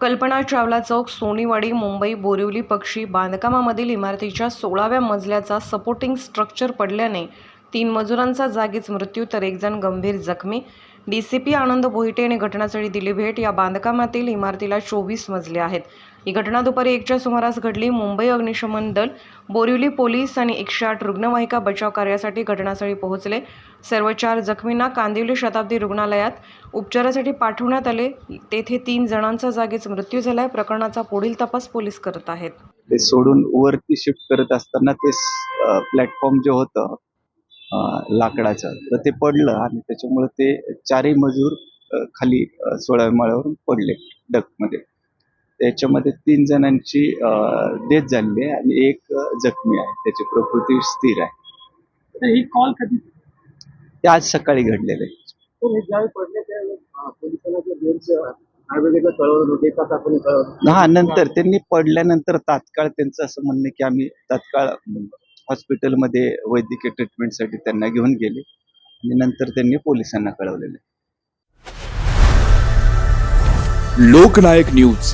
कल्पना चावला चौक सोनीवाडी मुंबई बोरिवली पक्षी बांधकामामधील इमारतीच्या सोळाव्या मजल्याचा सपोर्टिंग स्ट्रक्चर पडल्याने तीन मजुरांचा जागीच मृत्यू तर एकजण गंभीर जखमी. D C P Anand Bhoite यांनी घटनास्थळी दिली भेट. या बांधकामातील इमारतीला चोवीस मजले आहेत. ही घटना दुपारी एकच्या सुमारास घडली. मुंबई अग्निशमन दल बोरिवली पोलीस आणि एकशे आठ रुग्णवाहिका बचाव कार्यासाठी घटनास्थळी पोहोचले. सर्व चार जखमींना कांदिवली शताब्दी रुग्णालयात उपचारासाठी पाठवण्यात आले. तेथे तीन जणांचा जागीच मृत्यू झालाय. प्रकरणाचा पुढील तपास पोलीस करत आहेत. ते सोडून वरती शिफ्ट करत असताना ते प्लॅटफॉर्म जे होतं लाकडाचं तर ते पडलं आणि त्याच्यामुळे ते चारही मजूर खाली सोळाव्या माळ्यावरून पडले डकमध्ये. त्याच्यामध्ये तीन जणांची डेथ झालेली आहे आणि एक जखमी आहे. त्याची प्रकृती स्थिर आहे. ही कॉल कधी ते आज सकाळी घडलेलं आहे. हे हा नंतर त्यांनी पडल्यानंतर तात्काळ त्यांचं असं म्हणणं की आम्ही तात्काळ हॉस्पिटलमध्ये वैद्यकीय ट्रीटमेंटसाठी त्यांना घेऊन गेले आणि नंतर त्यांनी पोलिसांना कळवलेलं. लोकनायक न्यूज.